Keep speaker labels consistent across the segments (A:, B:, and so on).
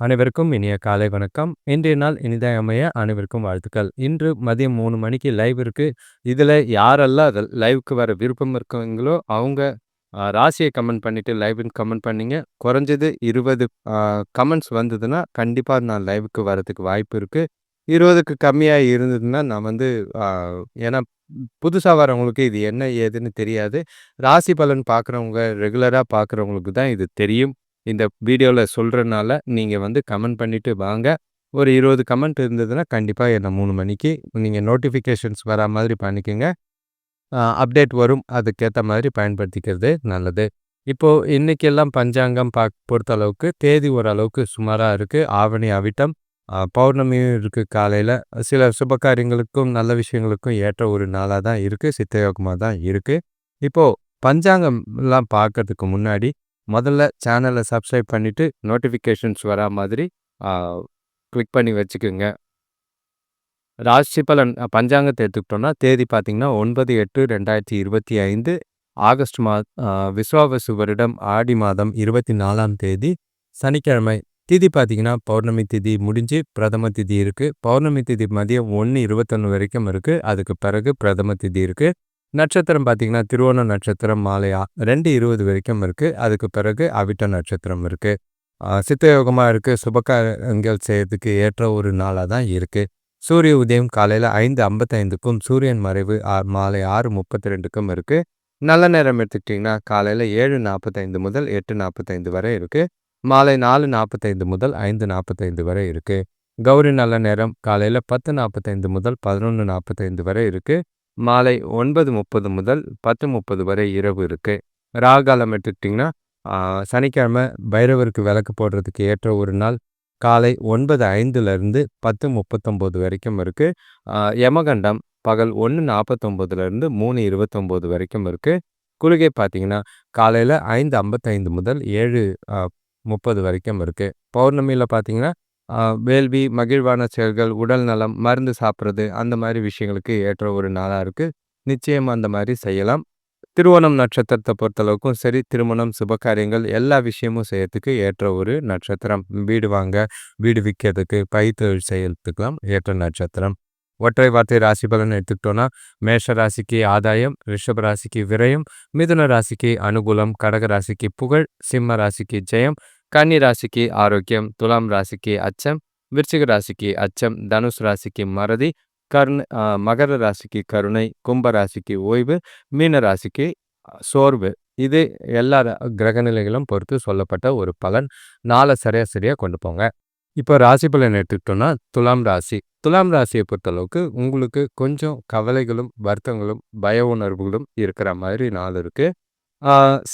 A: அனைவருக்கும் இனிய காலை வணக்கம். இன்றைய நாள் இனிதாய் அமைய அனைவருக்கும் வாழ்த்துக்கள். இன்று மதியம் மூணு மணிக்கு லைவ் இருக்கு. இதுல யாரெல்லாம் அது லைவுக்கு வர விருப்பம் இருக்கவங்களோ, அவங்க ராசியை கமெண்ட் பண்ணிட்டு லைவ்‌ன்னு கமெண்ட் பண்ணீங்க. குறைஞ்சது இருபது கமெண்ட்ஸ் வந்ததுன்னா, கண்டிப்பா நான் லைவ்‌க்கு வரதுக்கு வாய்ப்பு இருக்கு. இருபதுக்கு கம்மியாக இருந்ததுன்னா, நான் வந்து ஏன்னா புதுசாக வரவங்களுக்கு இது என்ன ஏதுன்னு தெரியாது. ராசி பலன் பார்க்குறவங்க, ரெகுலராக பார்க்குறவங்களுக்கு தான் இது தெரியும். இந்த வீடியோவில் சொல்கிறனால நீங்கள் வந்து கமெண்ட் பண்ணிவிட்டு வாங்க. ஒரு 20 கமெண்ட் இருந்ததுன்னா, கண்டிப்பாக என்ன மூணு மணிக்கு நீங்கள் நோட்டிஃபிகேஷன்ஸ் வரா மாதிரி பண்ணிக்கங்க. அப்டேட் வரும். அதுக்கேற்ற மாதிரி பயன்படுத்திக்கிறது நல்லது. இப்போது இன்றைக்கெல்லாம் பஞ்சாங்கம் பாக் பொறுத்தளவுக்கு தேதி ஓரளவுக்கு சுமாராக இருக்குது ஆவணி அவிட்டம், பௌர்ணமியும் இருக்கு காலையில் சில சுபகாரியங்களுக்கும் நல்ல விஷயங்களுக்கும் ஏற்ற ஒரு நாளாக தான் இருக்குது சித்தயோகமாக தான் இருக்குது இப்போது பஞ்சாங்கம்லாம் பார்க்கறதுக்கு முன்னாடி, முதல்ல சேனலை சப்ஸ்கிரைப் பண்ணிவிட்டு நோட்டிஃபிகேஷன்ஸ் வரா மாதிரி கிளிக் பண்ணி வச்சுக்கோங்க. ராசி பலன் பஞ்சாங்கத்தை எடுத்துக்கிட்டோம்னா, தேதி பார்த்தீங்கன்னா 9/8/2025 ஆகஸ்ட் மா விஸ்வாவசு வருடம் ஆடி மாதம் 24ஆம் தேதி சனிக்கிழமை. திதி பார்த்தீங்கன்னா, பௌர்ணமி திதி முடிஞ்சு பிரதம திதி இருக்குது பௌர்ணமி திதி மதியம் 1:21 வரைக்கும் இருக்குது அதுக்கு பிறகு பிரதம திதி இருக்குது நட்சத்திரம் பார்த்தீங்கன்னா திருவோண நட்சத்திரம் மாலையா ரெண்டு இருபது வரைக்கும் இருக்குது அதுக்கு பிறகு அவிட்ட நட்சத்திரம் இருக்குது சித்தயோகமாக இருக்குது சுபகாரங்கள் செய்யறதுக்கு ஏற்ற ஒரு நாளாக தான் இருக்குது சூரிய உதயம் காலையில் ஐந்து ஐம்பத்தைந்துக்கும் சூரியன் மறைவு மாலை ஆறு முப்பத்தி ரெண்டுக்கும் இருக்குது நல்ல நேரம் எடுத்துக்கிட்டிங்கன்னா காலையில் ஏழு நாற்பத்தைந்து முதல் எட்டு நாற்பத்தைந்து வரை இருக்குது மாலை நாலு நாற்பத்தைந்து முதல் ஐந்து நாற்பத்தைந்து வரை இருக்குது கௌரி நல்ல நேரம் காலையில் பத்து நாற்பத்தைந்து முதல் பதினொன்று நாற்பத்தைந்து வரை இருக்குது மாலை ஒன்பது முப்பது முதல் பத்து முப்பது வரை இரவு இருக்குது ராகாலம் எடுத்துக்கிட்டிங்கன்னா சனிக்கிழமை பைரவருக்கு விளக்கு போடுறதுக்கு ஏற்ற ஒரு நாள். காலை ஒன்பது ஐந்துலேருந்து பத்து முப்பத்தொம்போது வரைக்கும் இருக்குது யமகண்டம் பகல் ஒன்று நாற்பத்தொம்போதுலேருந்து மூணு இருபத்தொம்போது வரைக்கும் இருக்குது குளிகை பார்த்திங்கன்னா காலையில் ஐந்து ஐம்பத்தைந்து முதல் ஏழு முப்பது வரைக்கும் இருக்குது பௌர்ணமியில் பார்த்திங்கன்னா வேள்வி, மகிழ்வான செயல்கள், உடல் நலம், மருந்து சாப்பிட்றது அந்த மாதிரி விஷயங்களுக்கு ஏற்ற ஒரு நாளாக இருக்குது நிச்சயம் அந்த மாதிரி செய்யலாம். திருவோணம் நட்சத்திரத்தை பொறுத்தளவுக்கும் சரி, திருமணம், சுபகாரியங்கள் எல்லா விஷயமும் செய்யறதுக்கு ஏற்ற ஒரு நட்சத்திரம். வீடு வாங்க, வீடு விற்கிறதுக்கு பயிர்த்தொழில் செய்யறதுக்கெல்லாம் ஏற்ற நட்சத்திரம். ஒற்றை வார்த்தை ராசி பலன் எடுத்துக்கிட்டோன்னா மேஷ ராசிக்கு ஆதாயம், ரிஷப ராசிக்கு விரயம், மிதுன ராசிக்கு அனுகூலம், கடக ராசிக்கு புகழ், சிம்ம ராசிக்கு ஜெயம், கன்னி ராசிக்கு ஆரோக்கியம், துலாம் ராசிக்கு அச்சம், விருச்சிக ராசிக்கு அச்சம், தனுஷ் ராசிக்கு மறதி, கர்ண மகர ராசிக்கு கருணை, கும்ப ராசிக்கு ஓய்வு, மீன ராசிக்கு சோர்வு. இது எல்லா ர கிரக நிலைகளும் பொறுத்து சொல்லப்பட்ட ஒரு பலன். நாளை சரியா சரியா கொண்டு போங்க. இப்போ ராசி பலன் எடுத்துக்கிட்டோம்னா, துலாம் ராசி. துலாம் ராசியை பொறுத்தளவுக்கு உங்களுக்கு கொஞ்சம் கவலைகளும், வருத்தங்களும், பய உணர்வுகளும் இருக்கிற மாதிரி நாள் இருக்குது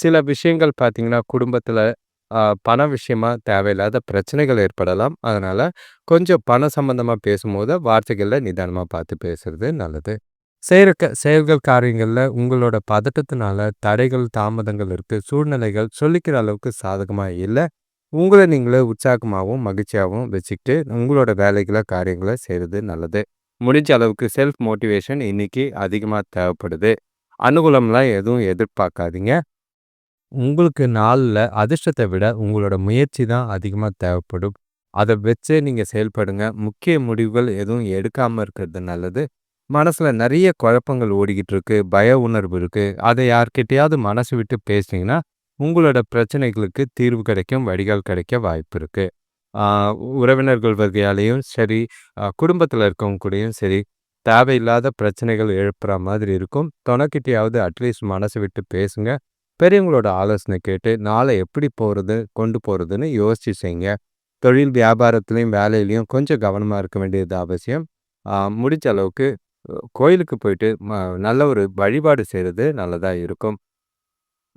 A: சில விஷயங்கள் பார்த்தீங்கன்னா, குடும்பத்தில் பண விஷயமா தேவையில்லாத பிரச்சனைகள் ஏற்படலாம். அதனால கொஞ்சம் பண சம்மந்தமாக பேசும்போது வார்த்தைகளில் நிதானமாக பார்த்து பேசுறது நல்லது. செய்கிற க செயல்கள், காரியங்களில் உங்களோட பதட்டத்தினால தடைகள், தாமதங்கள் இருக்குது சூழ்நிலைகள் சொல்லிக்கிற அளவுக்கு சாதகமாக இல்லை உங்களை நீங்களே உற்சாகமாகவும் மகிழ்ச்சியாகவும் வச்சுக்கிட்டு உங்களோட வேலைகளை காரியங்களை செய்கிறது நல்லது. முடிஞ்ச அளவுக்கு செல்ஃப் மோட்டிவேஷன் இன்னைக்கு அதிகமாக தேவைப்படுது. அனுகூலம்லாம் எதுவும் எதிர்பார்க்காதீங்க. உங்களுக்கு நாள்ல அதிர்ஷ்டத்த விட உங்களோட முயற்சி தான் அதிகமா தேவைப்படும். அத வச்சே நீங்க செயல்படுங்க. முக்கிய முடிவுகள் எதுவும் எடுக்காம இருக்கிறது நல்லது. மனசுல நிறைய குழப்பங்கள் ஓடிக்கிட்டு இருக்கு. பய உணர்வு இருக்கு. அதை யார்கிட்டயாவது மனசு விட்டு பேசுனீங்கன்னா, உங்களோட பிரச்சனைகளுக்கு தீர்வு கிடைக்கும், வடிகால் கிடைக்க வாய்ப்பு இருக்கு. ஆ உறவினர்கள் வகையாலேயும் சரி, குடும்பத்தில் இருக்கவங்க கூடயும் சரி, தேவையில்லாத பிரச்சனைகள் எழுப்புற மாதிரி இருக்கும். தொணக்கிட்டையாவது அட்லீஸ்ட் மனசு விட்டு பேசுங்க. பெரியவங்களோட ஆலோசனை கேட்டு நாளை எப்படி போகிறது கொண்டு போகிறதுன்னு யோசிச்சு செய்யுங்க. தொழில், வியாபாரத்துலேயும் வேலையிலையும் கொஞ்சம் கவனமாக இருக்க வேண்டியது அவசியம். முடிஞ்ச அளவுக்கு கோயிலுக்கு போயிட்டு ம நல்ல ஒரு வழிபாடு செய்கிறது நல்லதாக இருக்கும்.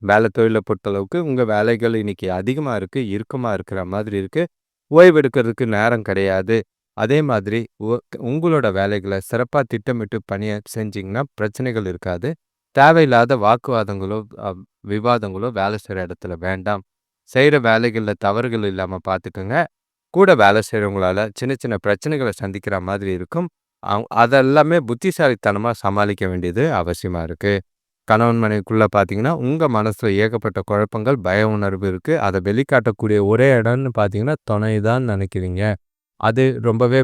A: வேலை தொழிலை பொறுத்தளவுக்கு உங்கள் வேலைகள் இன்னைக்கு அதிகமாக இருக்கு. இறுக்கமாக இருக்கிற மாதிரி இருக்குது ஓய்வு எடுக்கிறதுக்கு நேரம் கிடையாது. அதே மாதிரி உங்களோட வேலைகளை சிறப்பாக திட்டமிட்டு பணியை செஞ்சிங்கன்னா பிரச்சனைகள் இருக்காது. தேவையில்லாத வாக்குவாதங்களோ, விவாதங்களோ வேலை செய்கிற இடத்துல வேண்டாம். செய்கிற வேலைகளில் தவறுகள் இல்லாமல் பார்த்துக்கோங்க கூட வேலை செய்கிறவங்களால சின்ன சின்ன பிரச்சனைகளை சந்திக்கிற மாதிரி இருக்கும். அவ் அதெல்லாமே புத்திசாலித்தனமாக சமாளிக்க வேண்டியது அவசியமாக இருக்குது கணவன் மனைவிக்குள்ளே பார்த்தீங்கன்னா, உங்கள் மனசில் ஏகப்பட்ட குழப்பங்கள், பய உணர்வு இருக்குது அதை வெளிக்காட்டக்கூடிய ஒரே இடம்னு பார்த்தீங்கன்னா, துணை தான் நினைக்கிறீங்க. அது ரொம்பவே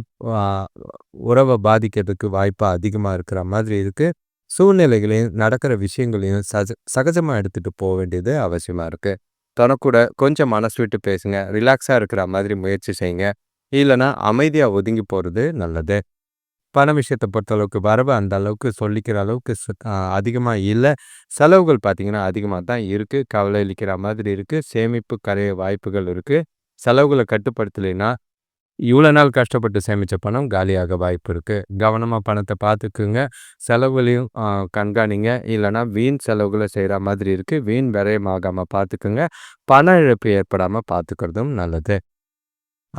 A: உறவை பாதிக்கிறதுக்கு வாய்ப்பு அதிகமாக இருக்கிற மாதிரி இருக்குது சூழ்நிலைகளையும், நடக்கிற விஷயங்களையும் சஜ சகஜமா எடுத்துகிட்டு போக வேண்டியது அவசியமா இருக்கு. தனக்கூட கொஞ்சம் மனசு விட்டு பேசுங்க. ரிலாக்ஸாக இருக்கிற மாதிரி முயற்சி செய்யுங்க. இல்லைனா அமைதியாக ஒதுங்கி போகிறது நல்லது. பண விஷயத்த பொறுத்தளவுக்கு வரவு அந்த அளவுக்கு சொல்லிக்கிற அளவுக்கு அதிகமாக இல்லை செலவுகள் பார்த்தீங்கன்னா, அதிகமாக தான் இருக்குது கவலை அளிக்கிற மாதிரி இருக்கு. சேமிப்பு கரைய வாய்ப்புகள் இருக்குது செலவுகளை கட்டுப்படுத்தலைன்னா, இவ்வளோ நாள் கஷ்டப்பட்டு சேமித்த பணம் காலியாக வாய்ப்பு இருக்குது கவனமாக பணத்தை பார்த்துக்குங்க. செலவுகளையும் கண்காணிங்க. இல்லைனா வீண் செலவுகளை செய்கிற மாதிரி இருக்குது வீண் விரயமாகாமல் பார்த்துக்குங்க. பண இழப்பு ஏற்படாமல் பார்த்துக்கிறதும் நல்லது.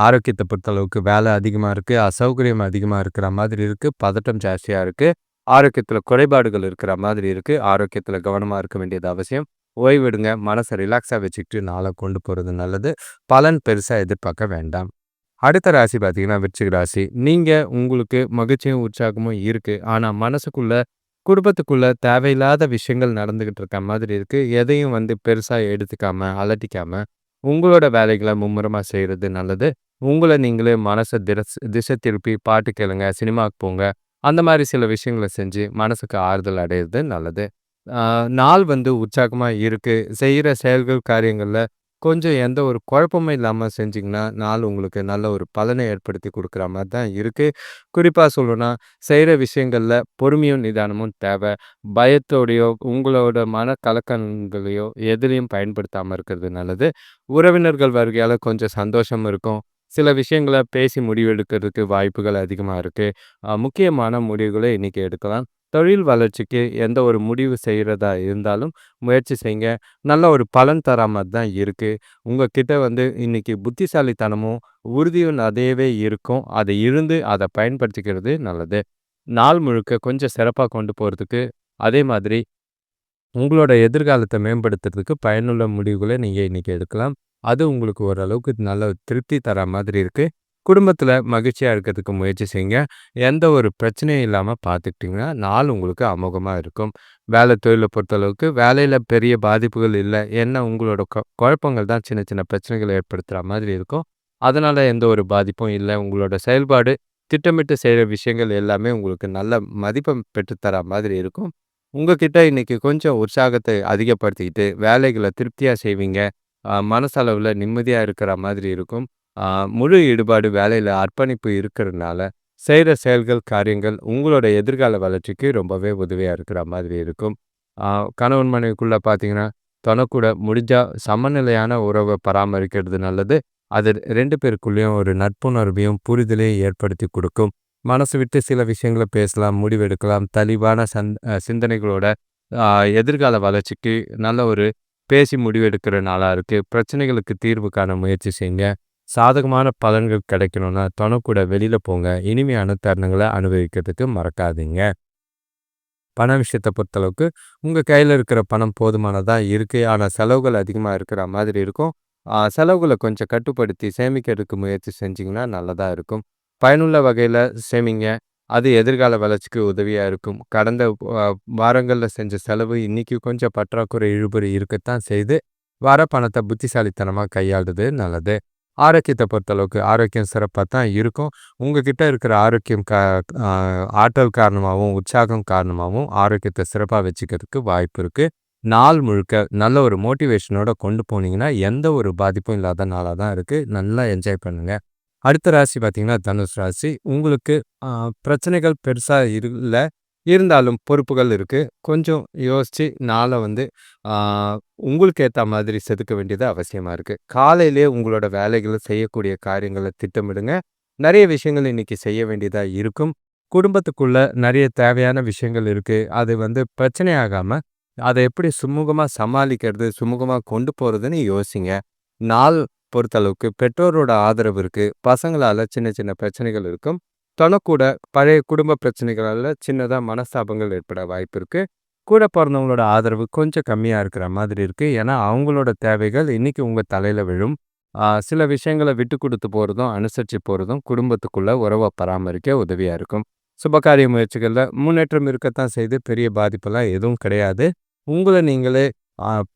A: ஆரோக்கியத்தை பொறுத்தளவுக்கு வேலை அதிகமாக இருக்குது அசௌகரியம் அதிகமாக இருக்கிற மாதிரி இருக்குது பதட்டம் ஜாஸ்தியாக இருக்குது ஆரோக்கியத்தில் குறைபாடுகள் இருக்கிற மாதிரி இருக்குது ஆரோக்கியத்தில் கவனமாக இருக்க வேண்டியது அவசியம். ஓய்வெடுங்க. மனசை ரிலாக்ஸாக வச்சுக்கிட்டு நாளை கொண்டு போகிறது நல்லது. பலன் பெருசாக எதிர்பார்க்க வேண்டாம். அடுத்த ராசி பார்த்தீங்கன்னா, விருச்சிக ராசி. நீங்கள் உங்களுக்கு மகிழ்ச்சியும், உற்சாகமும் இருக்குது ஆனால் மனசுக்குள்ள, குடும்பத்துக்குள்ள தேவையில்லாத விஷயங்கள் நடந்துகிட்டு இருக்க மாதிரி இருக்குது எதையும் வந்து பெருசாக எடுத்துக்காம, அலட்டிக்காம, உங்களோட வேலைகளை மும்முரமாக செய்கிறது நல்லது. உங்களை நீங்களே மனசை திரஸ் திசை திருப்பி பாட்டு கேளுங்க, சினிமாவுக்கு போங்க. அந்த மாதிரி சில விஷயங்கள செஞ்சு மனசுக்கு ஆறுதல் அடையிறது நல்லது. நாள் வந்து உற்சாகமாக இருக்குது செய்கிற செயல்கள், காரியங்களில் கொஞ்சம் எந்த ஒரு குழப்பமும் இல்லாம செஞ்சீங்கன்னா, நாள் உங்களுக்கு நல்ல ஒரு பலனை ஏற்படுத்தி குடுக்குற மாரி தான் இருக்கு. குறிப்பா சொல்லணும்னா, செய்ற விஷயங்கள்ல பொறுமையும், நிதானமும் தேவை பயத்தோடையோ, உங்களோட மன கலக்கங்களையோ எதுலயும் பயன்படுத்தாம இருக்கிறது நல்லது. உறவினர்கள் வருகையால கொஞ்சம் சந்தோஷம் இருக்கும். சில விஷயங்கள பேசி முடிவெடுக்கிறதுக்கு வாய்ப்புகள் அதிகமா இருக்கு. அ முக்கியமான முடிவுகள இன்னைக்கு எடுக்கலாம். தொழில் வளர்ச்சிக்கு எந்த ஒரு முடிவு செய்கிறதா இருந்தாலும் முயற்சி செய்யுங்க. நல்ல ஒரு பலன் தரா மாதிரி தான் இருக்குது உங்ககிட்ட வந்து இன்னைக்கு புத்திசாலித்தனமும், உறுதியும் அதேவே இருக்கும். அதை இருந்து அதை பயன்படுத்திக்கிறது நல்லது. நாள் முழுக்க கொஞ்சம் சிறப்பாக கொண்டு போகிறதுக்கு அதே மாதிரி உங்களோட எதிர்காலத்தை மேம்படுத்துறதுக்கு பயனுள்ள முடிவுகளை நீங்கள் இன்னைக்கு எடுக்கலாம். அது உங்களுக்கு ஓரளவுக்கு நல்ல திருப்தி தர மாதிரி இருக்கு. குடும்பத்தில் மகிழ்ச்சியாக இருக்கிறதுக்கு முயற்சி செய்யுங்க. எந்த ஒரு பிரச்சனையும் இல்லாமல் பார்த்துக்கிட்டிங்கன்னா நாள் உங்களுக்கு அமோகமாக இருக்கும். வேலை தொழிலை பொறுத்தளவுக்கு வேலையில் பெரிய பாதிப்புகள் இல்லை என்ன உங்களோட கொ குழப்பங்கள் தான் சின்ன சின்ன பிரச்சனைகளை ஏற்படுத்துகிற மாதிரி இருக்கும். அதனால் எந்த ஒரு பாதிப்பும் இல்லை உங்களோட செயல்பாடு, திட்டமிட்டு செய்கிற விஷயங்கள் எல்லாமே உங்களுக்கு நல்ல மதிப்பை பெற்றுத்தர மாதிரி இருக்கும். உங்ககிட்ட இன்னைக்கு கொஞ்சம் உற்சாகத்தை அதிகப்படுத்திக்கிட்டு, வேலைகளை திருப்தியாக செய்வீங்க. மனசளவில் நிம்மதியாக இருக்கிற மாதிரி இருக்கும். முழு ஈடுபாடு வேலையில் அர்ப்பணிப்பு இருக்கிறனால, செய்கிற செயல்கள், காரியங்கள் உங்களோட எதிர்கால வளர்ச்சிக்கு ரொம்பவே உதவியாக இருக்கிற மாதிரி இருக்கும். கணவன் மனைவிக்குள்ளே பார்த்தீங்கன்னா, தனக்கூட முடிஞ்சால் சமநிலையான உறவை பராமரிக்கிறது நல்லது. அது ரெண்டு பேருக்குள்ளேயும் ஒரு நட்புணர்வையும், புரிதலையும் ஏற்படுத்தி கொடுக்கும் மனசு விட்டு சில விஷயங்கள பேசலாம், முடிவெடுக்கலாம். தெளிவான சந் சிந்தனைகளோட எதிர்கால வளர்ச்சிக்கு நல்ல ஒரு பேசி முடிவெடுக்கிற நாளாக இருக்குது பிரச்சனைகளுக்கு தீர்வு காண முயற்சி செய்யுங்க. சாதகமான பலன்கள் கிடைக்கணும்னா, தனக்கூட வெளியில் போங்க. இனிமையான தருணங்களை அனுபவிக்கிறதுக்கு மறக்காதீங்க. பண விஷயத்தை பொறுத்தளவுக்கு, உங்கள் கையில் இருக்கிற பணம் போதுமானதாக இருக்குது ஆனால் செலவுகள் அதிகமாக இருக்கிற மாதிரி இருக்கும். செலவுகளை கொஞ்சம் கட்டுப்படுத்தி சேமிக்கிறதுக்கு முயற்சி செஞ்சிங்கன்னா நல்லதாக இருக்கும். பயனுள்ள வகையில் சேமிங்க. அது எதிர்கால வளர்ச்சிக்கு உதவியாக இருக்கும். கடந்த வாரங்களில் செஞ்ச செலவு இன்னைக்கு கொஞ்சம் பற்றாக்குறை, இழுபறி இருக்கத்தான் செய்து வர பணத்தை புத்திசாலித்தனமாக கையாளுறது நல்லது. ஆரோக்கியத்தை பொறுத்தளவுக்கு ஆரோக்கியம் சிறப்பாக தான் இருக்கும். உங்ககிட்ட இருக்கிற ஆரோக்கியம் கா ஆற்றல் காரணமாகவும் உற்சாகம் காரணமாகவும் ஆரோக்கியத்தை சிறப்பாக வச்சுக்கிறதுக்கு வாய்ப்பு இருக்கு. நாள் முழுக்க நல்ல ஒரு மோட்டிவேஷனோட கொண்டு போனீங்கன்னா, எந்த ஒரு பாதிப்பும் இல்லாத நாளாக தான் இருக்கு. நல்லா என்ஜாய் பண்ணுங்க. அடுத்த ராசி பார்த்தீங்கன்னா, தனுஷ் ராசி. உங்களுக்கு பிரச்சனைகள் பெருசா இல்லை இருந்தாலும் பொறுப்புகள் இருக்கு. கொஞ்சம் யோசிச்சு நாள வந்து உங்களுக்கு ஏற்ற மாதிரி செதுக்க வேண்டியது அவசியமா இருக்கு. காலையிலே உங்களோட வேலைகள செய்யக்கூடிய காரியங்கள திட்டமிடுங்க. நிறைய விஷயங்கள் இன்னைக்கு செய்ய வேண்டியதா இருக்கும். குடும்பத்துக்குள்ள நிறைய தேவையான விஷயங்கள் இருக்கு. அது வந்து பிரச்சனையாகாம, அத எப்படி சுமூகமா சமாளிக்கிறது, சுமூகமா கொண்டு போறதுன்னு யோசிங்க. நாள் பொறுத்தளவுக்கு பெற்றோரோட ஆதரவு இருக்கு. பசங்களால சின்ன சின்ன பிரச்சனைகள் இருக்கும். தனக்கூட பழைய குடும்ப பிரச்சனைகளால் சின்னதாக மனஸ்தாபங்கள் ஏற்பட வாய்ப்பு இருக்குது கூட பிறந்தவங்களோட ஆதரவு கொஞ்சம் கம்மியாக இருக்கிற மாதிரி இருக்குது ஏன்னா, அவங்களோட தேவைகள் இன்னைக்கு உங்கள் தலையில் விழும். சில விஷயங்களை விட்டு கொடுத்து போகிறதும் அனுசரித்து போகிறதும் குடும்பத்துக்குள்ளே உறவை பராமரிக்க உதவியாக இருக்கும். சுபகாரிய முயற்சிகளில் முன்னேற்றம் இருக்கத்தான் செய்து. பெரிய பாதிப்பெல்லாம் எதுவும் கிடையாது. உங்களை நீங்களே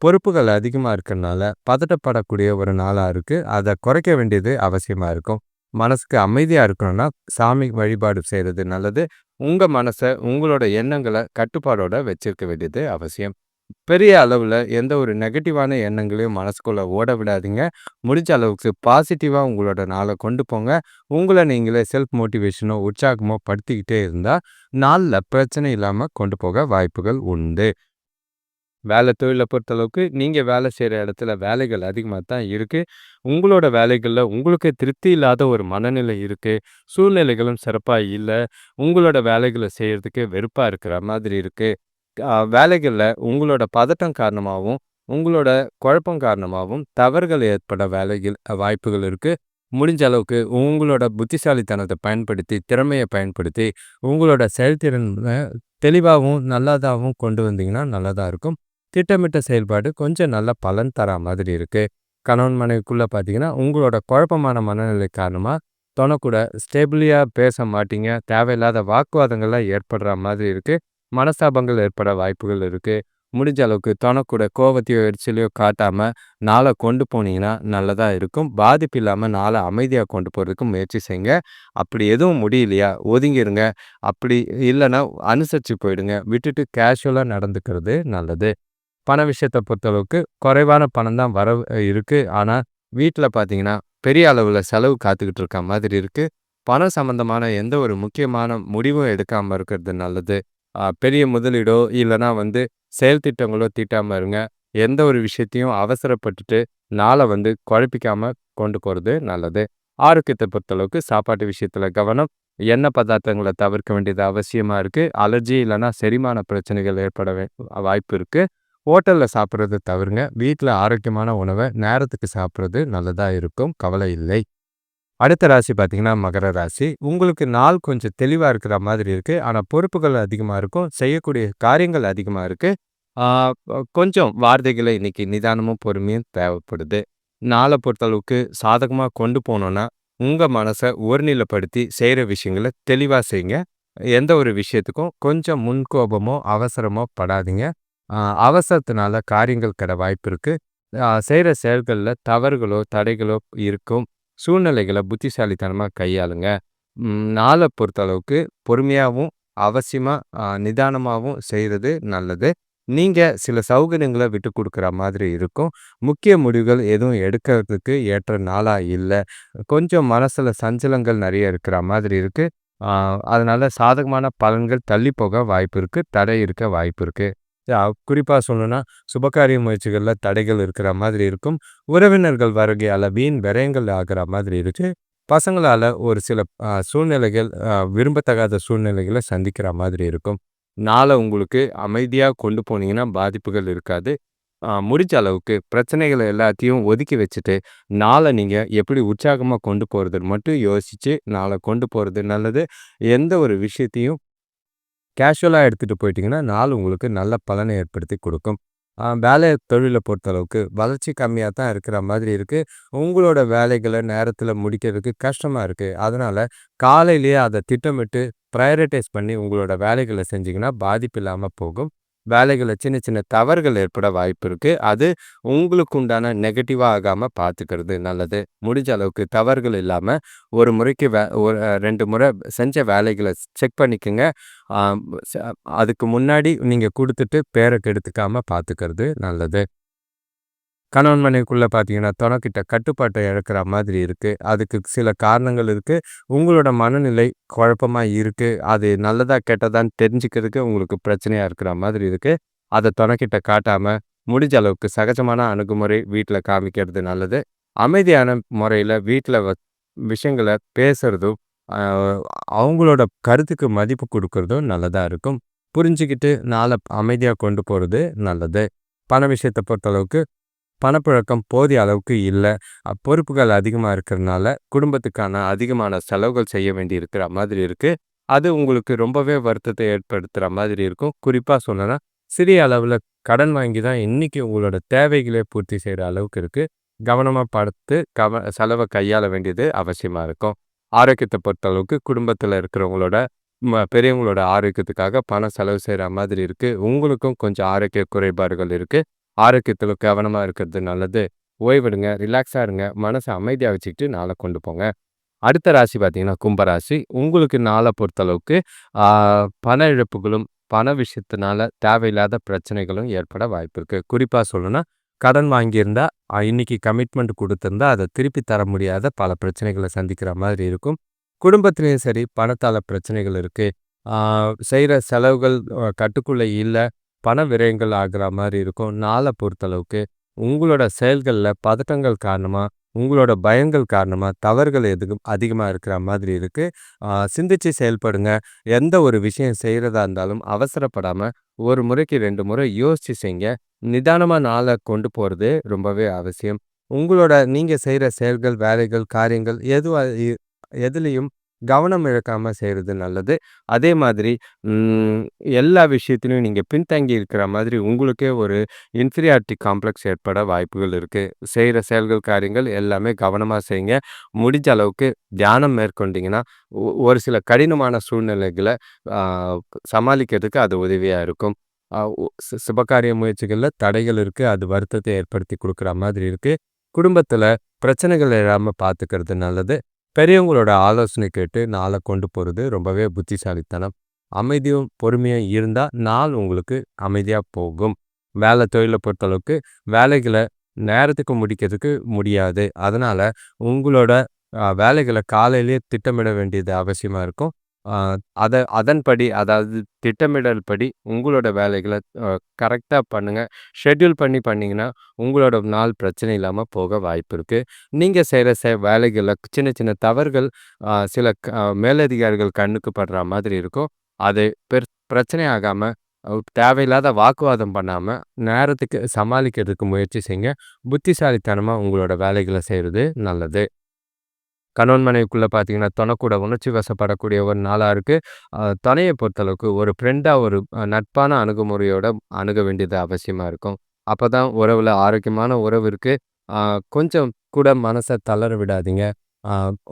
A: பொறுப்புகள் அதிகமாக இருக்கறனால, பதட்டப்படக்கூடிய ஒரு நாளாக இருக்குது அதை குறைக்க வேண்டியது அவசியமாக இருக்கும். மனசுக்கு அமைதியாக இருக்கணும்னா, சாமி வழிபாடு செய்கிறது நல்லது. உங்கள் மனசை உங்களோட எண்ணங்களை கட்டுப்பாடோட வச்சிருக்க வேண்டியது அவசியம். பெரிய அளவில் எந்த ஒரு நெகட்டிவான எண்ணங்களையும் மனசுக்குள்ளே ஓட விடாதீங்க. முடிஞ்ச அளவுக்கு பாசிட்டிவாக உங்களோட நாளை கொண்டு போங்க. உங்களை நீங்களே செல்ஃப் மோட்டிவேஷனோ, உற்சாகமோ படுத்திக்கிட்டே இருந்தால் நாளில் பிரச்சனை இல்லாமல் கொண்டு போக வாய்ப்புகள் உண்டு. வேலை தொழிலை பொறுத்தளவுக்கு, நீங்கள் வேலை செய்கிற இடத்துல வேலைகள் அதிகமாக தான் இருக்குது உங்களோட வேலைகளில் உங்களுக்கு திருப்தி இல்லாத ஒரு மனநிலை இருக்குது சூழ்நிலைகளும் சிறப்பாக இல்லை. உங்களோட வேலைகளை செய்கிறதுக்கு வெறுப்பாக இருக்கிற மாதிரி இருக்குது வேலைகளில் உங்களோட பதட்டம் காரணமாகவும் உங்களோட குழப்பம் காரணமாகவும் தவறுகள் ஏற்பட வேலைகள் வாய்ப்புகள் இருக்குது முடிஞ்ச அளவுக்கு உங்களோட புத்திசாலித்தனத்தை பயன்படுத்தி, திறமையை பயன்படுத்தி, உங்களோட செயல்திறனை தெளிவாகவும் நல்லதாகவும் கொண்டு வந்தீங்கன்னா நல்லதாக இருக்கும். திட்டமிட்ட செயல்பாடு கொஞ்சம் நல்ல பலன் தரா மாதிரி இருக்குது கணவன் மனைவிக்குள்ளே பார்த்தீங்கன்னா, உங்களோட குழப்பமான மனநிலை காரணமாக தொனக்கூட ஸ்டேபிளியாக பேச மாட்டீங்க. தேவையில்லாத வாக்குவாதங்கள்லாம் ஏற்படுற மாதிரி இருக்குது மனஸ்தாபங்கள் ஏற்பட வாய்ப்புகள் இருக்குது முடிஞ்ச அளவுக்கு தொனக்கூட கோபத்தையோ கோவத்தையோ, எரிச்சலையோ காட்டாமல் நாளை கொண்டு போனீங்கன்னா நல்லதாக இருக்கும். பாதிப்பு இல்லாமல் நாளை அமைதியாக கொண்டு போகிறதுக்கு முயற்சி செய்யுங்க. அப்படி எதுவும் முடியலையா, ஒதுங்கிருங்க. அப்படி இல்லைன்னா அனுசரித்து போயிடுங்க. விட்டுட்டு கேஷுவலாக நடந்துக்கிறது நல்லது. பண விஷயத்த பொறுத்தளவுக்கு குறைவான பணம் தான் வர இருக்கு. ஆனால் வீட்டில் பார்த்தீங்கன்னா, பெரிய அளவில் செலவு காத்துக்கிட்டு இருக்க மாதிரி இருக்கு. பணம் சம்மந்தமான எந்த ஒரு முக்கியமான முடிவும் எடுக்காமல் இருக்கிறது நல்லது. பெரிய முதலீடோ, இல்லைனா வந்து செயல் திட்டங்களோ தீட்டாம இருங்க. எந்த ஒரு விஷயத்தையும் அவசரப்பட்டுட்டு, நாளை வந்து குழப்பிக்காம கொண்டு போகிறது நல்லது. ஆரோக்கியத்தை பொறுத்தளவுக்கு சாப்பாட்டு விஷயத்துல கவனம். எண்ணெய் பதார்த்தங்களை தவிர்க்க வேண்டியது அவசியமாக இருக்கு. அலர்ஜி இல்லைனா செரிமான பிரச்சனைகள் ஏற்பட வாய்ப்பு இருக்கு. ஹோட்டல்ல சாப்பிட்றது தவிருங்க. வீட்ல ஆரோக்கியமான உணவ நேரத்துக்கு சாப்பிடுறது நல்லதா இருக்கும். கவலை இல்லை. அடுத்த ராசி பார்த்திங்கன்னா மகர ராசி. உங்களுக்கு நாள் கொஞ்சம் தெளிவா இருக்கிற மாதிரி இருக்கு. ஆனா, பொறுப்புகள் அதிகமா இருக்கும். செய்யக்கூடிய காரியங்கள் அதிகமா இருக்கு. கொஞ்சம் வார்த்தைகளை இன்னைக்கு நிதானமும், பொறுமையும் தேவைப்படுது. நாள பொறுத்தளவுக்கு சாதகமா கொண்டு போணும்னா, உங்க மனச ஒருநிலைப்படுத்தி செய்கிற விஷயங்கள தெளிவா செய்யுங்க. எந்த ஒரு விஷயத்துக்கும் கொஞ்சம் முன்கோபமோ, அவசரமோ படாதீங்க. அவசரத்தினால காரியங்கள் கட வாய்ப்பு இருக்குது செய்கிற செயல்களில் தவறுகளோ, தடைகளோ இருக்கும். சூழ்நிலைகளை புத்திசாலித்தனமாக கையாளுங்க. நாளை பொறுத்தளவுக்கு பொறுமையாகவும் அவசியமாக நிதானமாகவும் செய்கிறது நல்லது. நீங்கள் சில சௌகரியங்களை விட்டு கொடுக்குற மாதிரி இருக்கும். முக்கிய முடிவுகள் எதுவும் எடுக்கிறதுக்கு ஏற்ற நாளாக இல்லை கொஞ்சம் மனசில் சஞ்சலங்கள் நிறைய இருக்கிற மாதிரி இருக்குது அதனால் சாதகமான பலன்கள் தள்ளி போக வாய்ப்பு இருக்குது தடை இருக்க வாய்ப்பு இருக்குது குறிப்பாக சொல்லணுன்னா சொல்லணும்னா, சுபகாரிய முயற்சிகளில் தடைகள் இருக்கிற மாதிரி இருக்கும். உறவினர்கள் வருகையால் வீண் விரயங்கள் ஆகிற மாதிரி இருக்கு. பசங்களால் ஒரு சில சூழ்நிலைகள் விரும்பத்தகாத சூழ்நிலைகளை சந்திக்கிற மாதிரி இருக்கும். நாளை உங்களுக்கு அமைதியாக கொண்டு போனீங்கன்னா பாதிப்புகள் இருக்காது. முடிஞ்ச அளவுக்கு பிரச்சனைகளை எல்லாத்தையும் ஒதுக்கி வச்சுட்டு, நாளை நீங்கள் எப்படி உற்சாகமாக கொண்டு போகிறது மட்டும் யோசித்து நாளை கொண்டு போகிறது நல்லது. எந்த ஒரு விஷயத்தையும் கேஷுவலாக எடுத்துகிட்டு போயிட்டிங்கன்னா நாள் உங்களுக்கு நல்ல பலனை ஏற்படுத்தி கொடுக்கும். வேலை தொழிலை பொறுத்தளவுக்கு வளர்ச்சி கம்மியாக தான் இருக்கிற மாதிரி இருக்குது உங்களோட வேலைகளை நேரத்தில் முடிக்கிறதுக்கு கஷ்டமாக இருக்குது அதனால் காலையிலேயே அதை திட்டமிட்டு பிரையாரிடைஸ் பண்ணி உங்களோட வேலைகளை செஞ்சிங்கன்னா பாதிப்பு இல்லாமல் போகும். வேலைகளில் சின்ன சின்ன தவறுகள் ஏற்பட வாய்ப்பு இருக்குது அது உங்களுக்கு உண்டான நெகட்டிவாக ஆகாமல் பார்த்துக்கிறது நல்லது. முடிஞ்ச அளவுக்கு தவறுகள் இல்லாமல் ஒரு முறைக்கு வே ஒரு ரெண்டு முறை செஞ்ச வேலைகளை செக் பண்ணிக்கங்க. அதுக்கு முன்னாடி நீங்கள் கொடுத்துட்டு பேரை கெடுத்துக்காமல் பார்த்துக்கிறது நல்லது. கணவன் மனைவிக்குள்ள பார்த்தீங்கன்னா, தொணக்கிட்ட கட்டுப்பாட்டை இழக்கிற மாதிரி இருக்குது அதுக்கு சில காரணங்கள் இருக்குது உங்களோட மனநிலை குழப்பமாக இருக்குது அது நல்லதா, கெட்டதான்னு தெரிஞ்சுக்கிறதுக்கு உங்களுக்கு பிரச்சனையாக இருக்கிற மாதிரி இருக்குது அதை தொணக்கிட்ட காட்டாமல் முடிஞ்ச அளவுக்கு சகஜமான அணுகுமுறை வீட்டில் காமிக்கிறது நல்லது. அமைதியான முறையில் வீட்டில் வ விஷயங்களை பேசுறதும், அவங்களோட கருத்துக்கு மதிப்பு கொடுக்கறதும் நல்லதாக இருக்கும். புரிஞ்சுக்கிட்டு நாளை அமைதியாக கொண்டு போகிறது நல்லது. பண விஷயத்தை பொறுத்தளவுக்கு பணப்புழக்கம் போதிய அளவுக்கு இல்லை பொறுப்புகள் அதிகமா இருக்கிறனால, குடும்பத்துக்கான அதிகமான செலவுகள் செய்ய வேண்டி இருக்கிற மாதிரி இருக்கு. அது உங்களுக்கு ரொம்பவே வருத்தத்தை ஏற்படுத்துற மாதிரி இருக்கும். குறிப்பா சொல்லணும்னா, சிறிய அளவுல கடன் வாங்கி தான் இன்னைக்கு உங்களோட தேவைகளே பூர்த்தி செய்கிற அளவுக்கு இருக்கு. கவனமா பார்த்து கவ செலவை கையாள வேண்டியது அவசியமா இருக்கும். ஆரோக்கியத்த பொறுத்தளவுக்கு குடும்பத்தில் இருக்கிறவங்களோட ம பெரியவங்களோட ஆரோக்கியத்துக்காக பணம் செலவு செய்கிற மாதிரி இருக்கு. உங்களுக்கும் கொஞ்சம் ஆரோக்கிய குறைபாடுகள் இருக்கு. ஆரோக்கியத்தில் கவனமா இருக்கிறது நல்லது. ஓய்வெடுங்க, ரிலாக்ஸாக இருங்க. மனசை அமைதியாக வச்சுக்கிட்டு நாளை கொண்டு போங்க. அடுத்த ராசி பார்த்தீங்கன்னா, கும்பராசி. உங்களுக்கு நாளை பொறுத்தளவுக்கு பண இழப்புகளும், பண விஷயத்தினால தேவையில்லாத பிரச்சனைகளும் ஏற்பட வாய்ப்பு இருக்குது குறிப்பாக சொல்லணும்னா, கடன் வாங்கியிருந்தா, இன்னைக்கு கமிட்மெண்ட் கொடுத்துருந்தா அதை திருப்பி தர முடியாத பல பிரச்சனைகளை சந்திக்கிற மாதிரி இருக்கும். குடும்பத்திலயும் சரி, பணத்தால் பிரச்சனைகள் இருக்கு. செய்கிற செலவுகள் கட்டுக்குள்ளே இல்லை பண விரயங்கள் ஆகுற மாதிரி இருக்கும். நாளை பொறுத்தளவுக்கு உங்களோட செயல்களில் பதட்டங்கள் காரணமாக உங்களோட பயங்கள் காரணமாக தவறுகள் எதுவும் அதிகமாக இருக்கிற மாதிரி இருக்குது சிந்திச்சு செயல்படுங்க. எந்த ஒரு விஷயம் செய்கிறதா இருந்தாலும் அவசரப்படாமல் ஒரு முறைக்கு ரெண்டு முறை யோசிச்சு செய்ங்க. நிதானமாக நாளை கொண்டு போகிறது ரொம்பவே அவசியம். உங்களோட நீங்கள் செய்கிற செயல்கள், வேலைகள், காரியங்கள் எதுவாக எதுலேயும் கவனம் இழக்காமல் செய்கிறது நல்லது. அதே மாதிரி எல்லா விஷயத்துலையும் நீங்கள் பின்தங்கி இருக்கிற மாதிரி உங்களுக்கே ஒரு இன்ஃபீரியாரிட்டி காம்ப்ளெக்ஸ் ஏற்பட வாய்ப்புகள் இருக்குது செய்கிற செயல்கள், காரியங்கள் எல்லாமே கவனமாக செய்யுங்க. முடிஞ்ச அளவுக்கு தியானம் மேற்கொண்டிங்கன்னா ஒ ஒரு சில கடினமான சூழ்நிலைகளை சமாளிக்கிறதுக்கு அது உதவியாக இருக்கும். சுபகாரிய முயற்சிகளில் தடைகள் இருக்குது அது வருத்தத்தை ஏற்படுத்தி கொடுக்குற மாதிரி இருக்குது குடும்பத்தில் பிரச்சனைகள் இல்லாமல் பார்த்துக்கிறது நல்லது. பெரியவங்களோட ஆலோசனை கேட்டு நாளை கொண்டு போகிறது ரொம்பவே புத்திசாலித்தனம். அமைதியும், பொறுமையும் இருந்தால் நாள் உங்களுக்கு அமைதியாக போகும். வேலை தொழிலை பொறுத்தளவுக்கு வேலைகளை நேரத்துக்கு முடிக்கிறதுக்கு முடியாது. அதனால் உங்களோட வேலைகளை காலையிலேயே திட்டமிட வேண்டியது அவசியமாக இருக்கும். அதை அதன்படி அதாவது திட்டமிடல் படி உங்களோட வேலைகளை கரெக்டாக பண்ணுங்கள் ஷெட்யூல் பண்ணி பண்ணிங்கன்னா உங்களோட நாள் பிரச்சனை இல்லாமல் போக வாய்ப்பு இருக்குது நீங்கள் செய்கிற செ வேலைகளில் சின்ன சின்ன தவறுகள் சில க மேலதிகாரிகள் கண்ணுக்கு படுற மாதிரி இருக்கும். அது பெர் பிரச்சனை ஆகாமல் தேவையில்லாத வாக்குவாதம் பண்ணாமல் நேரத்துக்கு சமாளிக்கிறதுக்கு முயற்சி செய்யுங்க. புத்திசாலித்தனமாக உங்களோட வேலைகளை செய்கிறது நல்லது. கணவன் மனைவிக்குள்ள பார்த்தீங்கன்னா, தொணக்கூட உணர்ச்சி வசப்படக்கூடிய ஒரு நாளாக இருக்கு. தனையை பொறுத்தளவுக்கு ஒரு ஃப்ரெண்டாக ஒரு நட்பான அணுகுமுறையோட அணுக வேண்டியது அவசியமா இருக்கும். அப்பதான் உறவுல ஆரோக்கியமான உறவு இருக்கு. கொஞ்சம் கூட மனசை தளர விடாதீங்க.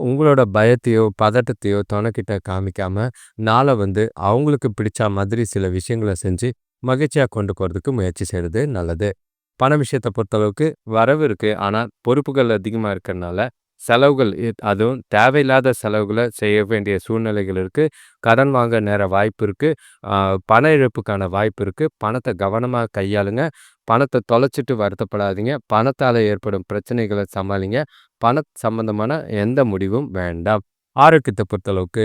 A: உங்களோட பயத்தையோ, பதட்டத்தையோ துணைக்கிட்ட காமிக்காம, நாளை வந்து அவங்களுக்கு பிடிச்ச மாதிரி சில விஷயங்கள செஞ்சு மகிழ்ச்சியா கொண்டு போகிறதுக்கு முயற்சி செய்கிறது நல்லது. பண விஷயத்தை பொறுத்தளவுக்கு வரவு இருக்கு. ஆனால் பொறுப்புகள் அதிகமாக இருக்கிறனால செலவுகள் இ அதுவும் தேவையில்லாத செலவுகளை செய்ய வேண்டிய சூழ்நிலைகள் இருக்குது கடன் வாங்க நேர வாய்ப்பு இருக்குது பண இழப்புக்கான வாய்ப்பு இருக்குது பணத்தை கவனமாக கையாளுங்க. பணத்தை தொலைச்சிட்டு வருத்தப்படாதீங்க. பணத்தால் ஏற்படும் பிரச்சனைகளை சமாளிங்க. பண சம்பந்தமான எந்த முடிவும் வேண்டாம். ஆரோக்கியத்தை பொறுத்தளவுக்கு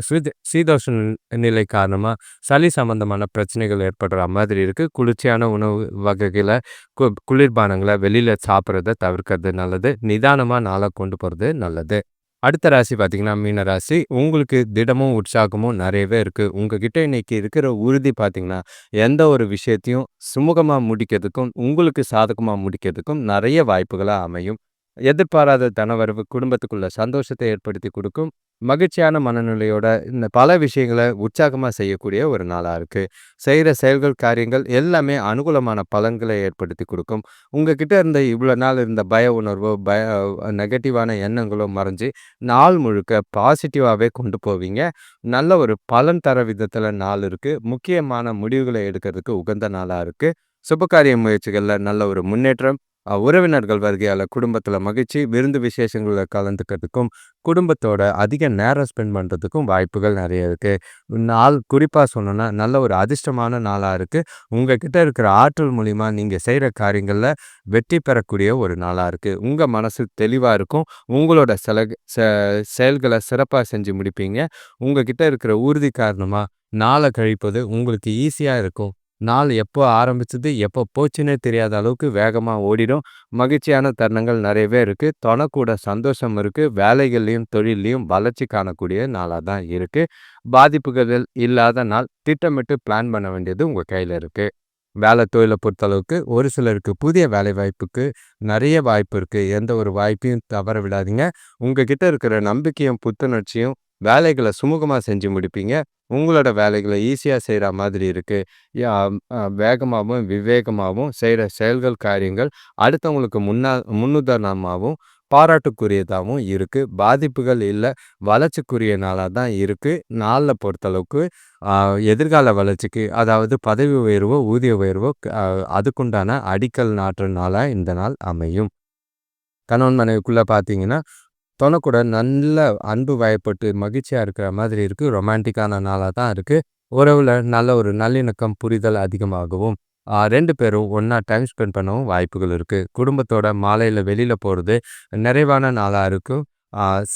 A: சீத சீதோஷ்ண நிலை காரணமாக சளி சம்பந்தமான பிரச்சனைகள் ஏற்படுற மாதிரி இருக்குது குளிர்ச்சியான உணவு வகைகளை கு குளிர்பானங்களை வெளியில் சாப்பிட்றத தவிர்க்கிறது நல்லது. நிதானமாக நாளாக கொண்டு போகிறது நல்லது. அடுத்த ராசி பார்த்தீங்கன்னா, மீன ராசி. உங்களுக்கு திடமும், உற்சாகமும் நிறையவே இருக்குது உங்ககிட்ட இன்னைக்கு இருக்கிற உறுதி பார்த்தீங்கன்னா, எந்த ஒரு விஷயத்தையும் சுமூகமாக முடிக்கிறதுக்கும், உங்களுக்கு சாதகமாக முடிக்கிறதுக்கும் நிறைய வாய்ப்புகளாக அமையும். எதிர்பாராத தனவரவு குடும்பத்துக்குள்ள சந்தோஷத்தை ஏற்படுத்தி கொடுக்கும் மகிழ்ச்சியான மனநிலையோட இந்த பல விஷயங்களை உற்சாகமா செய்யக்கூடிய ஒரு நாளா இருக்கு. செய்கிற செயல்கள், காரியங்கள் எல்லாமே அனுகூலமான பலன்களை ஏற்படுத்தி கொடுக்கும் உங்ககிட்ட இருந்த இவ்வளோ நாள் இருந்த பய உணர்வோ, பய நெகட்டிவான எண்ணங்களோ மறைஞ்சு, நாள் முழுக்க பாசிட்டிவாவே கொண்டு போவீங்க. நல்ல ஒரு பலன் தர விதத்தில் நாள் இருக்கு. முக்கியமான முடிவுகளை எடுக்கிறதுக்கு உகந்த நாளா இருக்கு. சுபகாரிய முயற்சிகள்ல நல்ல ஒரு முன்னேற்றம். உறவினர்கள் வருகையால் குடும்பத்தில் மகிழ்ச்சி. விருந்து விசேஷங்களில் கலந்துக்கிறதுக்கும், குடும்பத்தோட அதிக நேரம் ஸ்பெண்ட் பண்ணுறதுக்கும் வாய்ப்புகள் நிறைய இருக்குது நாள் குறிப்பாக சொன்னோன்னா நல்ல ஒரு அதிர்ஷ்டமான நாளாக இருக்குது உங்ககிட்ட இருக்கிற ஆற்றல் மூலிமா நீங்கள் செய்கிற காரியங்களில் வெற்றி பெறக்கூடிய ஒரு நாளாக இருக்குது உங்கள் மனசு தெளிவாக இருக்கும். உங்களோட செல செயல்களை சிறப்பாக செஞ்சு முடிப்பீங்க. உங்ககிட்ட இருக்கிற உறுதி காரணமாக நாளை கழிப்பது உங்களுக்கு ஈஸியாக இருக்கும். நாள் எப்போ ஆரம்பிச்சது, எப்போ போச்சுன்னே தெரியாத அளவுக்கு வேகமா ஓடிடும். மகிழ்ச்சியான தருணங்கள் நிறையவே இருக்கு. தொணக்கூட சந்தோஷம் இருக்கு. வேலைகள்லயும், தொழில்லயும் வளர்ச்சி காணக்கூடிய நாளாக தான் இருக்கு. பாதிப்புகள் இல்லாத நாள். திட்டமிட்டு பிளான் பண்ண வேண்டியது உங்க கையில இருக்கு. வேலை தொழில பொறுத்தளவுக்கு ஒரு சிலருக்கு புதிய வேலைவாய்ப்புக்கு நிறைய வாய்ப்பு இருக்கு. எந்த ஒரு வாய்ப்பையும் தவற விடாதீங்க. உங்ககிட்ட இருக்கிற நம்பிக்கையும், புத்துணர்ச்சியும் வேலைகளை சுமூகமா செஞ்சு முடிப்பீங்க. உங்களோட வேலைகளை ஈஸியாக செய்கிற மாதிரி இருக்குது வேகமாகவும் விவேகமாகவும் செய்கிற செயல்கள், காரியங்கள் அடுத்தவங்களுக்கு முன்னா முன்னுதாரணமாகவும் பாராட்டுக்குரியதாகவும் இருக்குது பாதிப்புகள் இல்லை வளர்ச்சிக்குரிய நாளாக தான் இருக்குது நாளில் பொறுத்தளவுக்கு எதிர்கால வளர்ச்சிக்கு அதாவது பதவி உயர்வோ ஊதிய உயர்வோ அதுக்குண்டான அடிக்கல் நாற்று நாளாக இந்த நாள் அமையும். கணவன் மனைவிக்குள்ளே பார்த்தீங்கன்னா தொணக்கூட நல்ல அன்பு வயப்பட்டு மகிழ்ச்சியாக இருக்கிற மாதிரி இருக்குது ரொமான்டிக்கான நாளாக தான் இருக்குது உறவில் நல்ல ஒரு நல்லிணக்கம் புரிதல் அதிகமாகவும் ரெண்டு பேரும் ஒன்றா டைம் ஸ்பெண்ட் பண்ணவும் வாய்ப்புகள் இருக்குது குடும்பத்தோட மாலையில் வெளியில் போகிறது நிறைவான நாளாக இருக்கும்.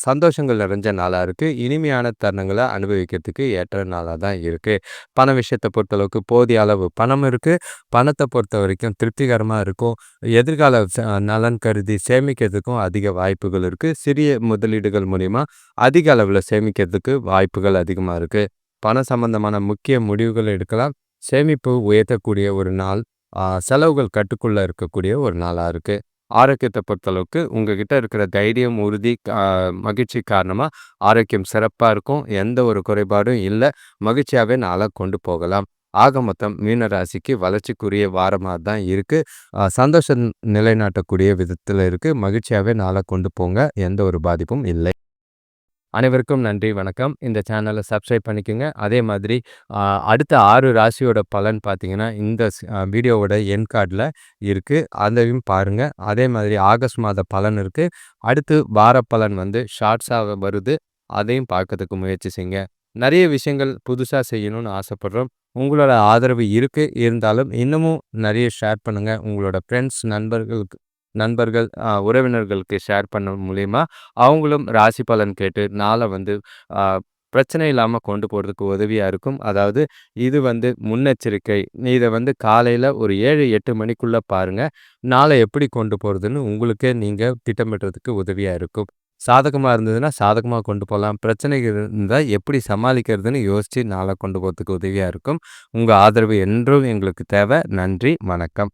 A: சந்தோஷங்கள் நிறைஞ்ச நாளாக இருக்குது இனிமையான தருணங்களை அனுபவிக்கிறதுக்கு ஏற்ற நாளாக தான் இருக்குது பண விஷயத்தை பொறுத்தளவுக்கு போதிய அளவு பணம் இருக்குது பணத்தை பொறுத்த வரைக்கும் திருப்திகரமாக இருக்கும். எதிர்கால நலன் கருதி சேமிக்கிறதுக்கும் அதிக வாய்ப்புகள் இருக்குது சிறிய முதலீடுகள் மூலிமா அதிக அளவில் சேமிக்கிறதுக்கு வாய்ப்புகள் அதிகமாக இருக்குது பண சம்பந்தமான முக்கிய முடிவுகள் எடுக்கலாம். சேமிப்பு உயர்த்தக்கூடிய ஒரு நாள் செலவுகள் கட்டுக்குள்ளே இருக்கக்கூடிய ஒரு நாளாக இருக்குது ஆரோக்கியத்தை பொறுத்தளவுக்கு உங்ககிட்ட இருக்கிற தைரியம் உறுதி மகிழ்ச்சி காரணமாக ஆரோக்கியம் சிறப்பாக இருக்கும். எந்த ஒரு குறைபாடும் இல்லை. மகிழ்ச்சியாகவே நாளாக கொண்டு போகலாம். ஆக மொத்தம் மீன ராசிக்கு வளர்ச்சிக்குரிய வாரமாக தான் இருக்குது சந்தோஷம் நிலைநாட்டக்கூடிய விதத்தில் இருக்குது மகிழ்ச்சியாகவே நாளாக கொண்டு போங்க. எந்த ஒரு பாதிப்பும் இல்லை. அனைவருக்கும் நன்றி வணக்கம். இந்த சேனலை சப்ஸ்கிரைப் பண்ணிக்கோங்க. அதே மாதிரி அடுத்த ஆறு ராசியோட பலன் பார்த்தீங்கன்னா இந்த வீடியோவோட என் கார்டில் இருக்குது அதையும் பாருங்கள் அதே மாதிரி ஆகஸ்ட் மாத பலன் இருக்குது அடுத்து வார பலன் வந்து ஷார்ட்ஸாக வருது. அதையும் பார்க்கறதுக்கு முயற்சி செய்யுங்க. நிறைய விஷயங்கள் புதுசாக செய்யணும்னு ஆசைப்பட்றோம். உங்களோட ஆதரவு இருக்குது இருந்தாலும் இன்னமும் நிறைய ஷேர் பண்ணுங்கள் உங்களோட ஃப்ரெண்ட்ஸ் நண்பர்களுக்கு நண்பர்கள் உறவினர்களுக்கு ஷேர் பண்ண மூலிமா அவங்களும் ராசி பலன் கேட்டு நாளை வந்து பிரச்சனை இல்லாமல் கொண்டு போகிறதுக்கு உதவியாக இருக்கும். அதாவது இது வந்து முன்னெச்சரிக்கை. இதை வந்து காலையில் ஒரு ஏழு எட்டு மணிக்குள்ளே பாருங்கள் நாளை எப்படி கொண்டு போகிறதுன்னு உங்களுக்கே நீங்கள் திட்டமிடுறதுக்கு உதவியாக இருக்கும். சாதகமாக இருந்ததுன்னா சாதகமாக கொண்டு போகலாம் பிரச்சனைகள் இருந்தால் எப்படி சமாளிக்கிறதுன்னு யோசித்து நாளை கொண்டு போகிறதுக்கு உதவியாக இருக்கும். உங்கள் ஆதரவு என்றும் எங்களுக்கு தேவை. நன்றி வணக்கம்.